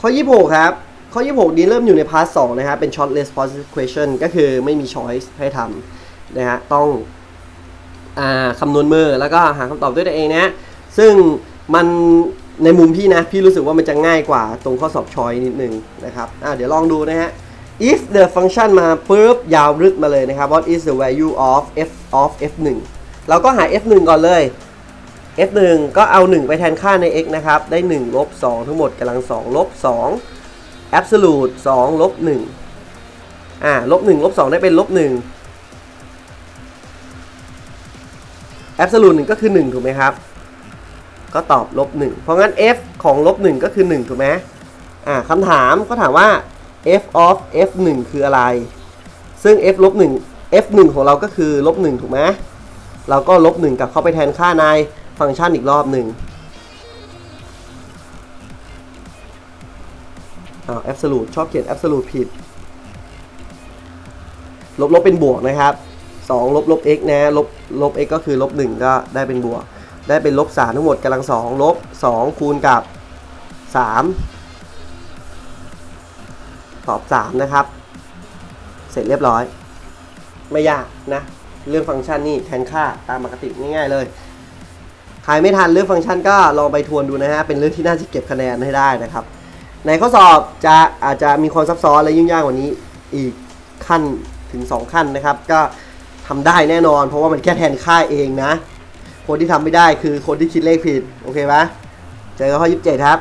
ข้อ 26 ครับ ข้อ 26 นี้เริ่มอยู่ในพาร์ท 2 นะครับเป็น short response question ก็คือไม่มี choice ให้ทำนะฮะ ต้องอคำนวณมือแล้วก็หาคำตอบด้วยตัวเองนะ ซึ่งมันในมุมพี่นะ พี่รู้สึกว่ามันจะง่ายกว่าตรงข้อสอบ choice นิดนึงนะครับเดี๋ยวลองดูนะฮะ if the function มาปุ๊บยาวรึดมาเลยนะครับ what is the value of f of f1 เราก็หา f1 ก่อนเลย f1 ก็เอา 1 ไปแทนค่าใน x นะครับ ได้ 1 ลบ 2 ทั้งหมดกำลัง 2 ลบ 2 absolute 2 ลบ 1 อ่า ลบ 1 ลบ 2 ได้เป็นลบ 1 absolute 1 ก็คือ 1 ถูกไหมครับ ก็ตอบลบ 1 เพราะงั้น f ของลบ 1 ก็คือ 1 ถูกไหมอ่าคำถามก็ถามว่า f of f1 คืออะไร ซึ่ง f ลบ 1 f1 ของเราก็คือลบ 1 ถูกไหมเราก็ลบ 1 กลับเข้าไปแทนค่าใน ฟังก์ชันอีกรอบหนึ่งอ้าว absolute ชอบเขียน absolute ผิด ลบลบเป็นบวกนะครับ2ลบลบ x นะลบลบ x ก็คือลบ1ก็ได้เป็นบวก ได้เป็นลบ3ทั้งหมดกำลัง2ลบ2คูณกับ 3 ตอบ 3 นะครับ เสร็จเรียบร้อย ไม่ยากนะ เรื่องฟังก์ชันนี่แทนค่าตามปกติง่ายๆเลย ใครไม่ทันเรื่องฟังก์ชันก็ลองไปทวนดูนะฮะ เป็นเรื่องที่น่าจะเก็บคะแนนให้ได้นะครับ ในข้อสอบจะอาจจะมีความซับซ้อนและยุ่งยากกว่านี้อีกขั้นถึง 2 ขั้นนะครับ ก็ทำได้แน่นอน เพราะว่ามันแค่แทนค่าเองนะ คนที่ทำไม่ได้คือคนที่คิดเลขผิด โอเคปะเจอกันข้อ 27 ครับ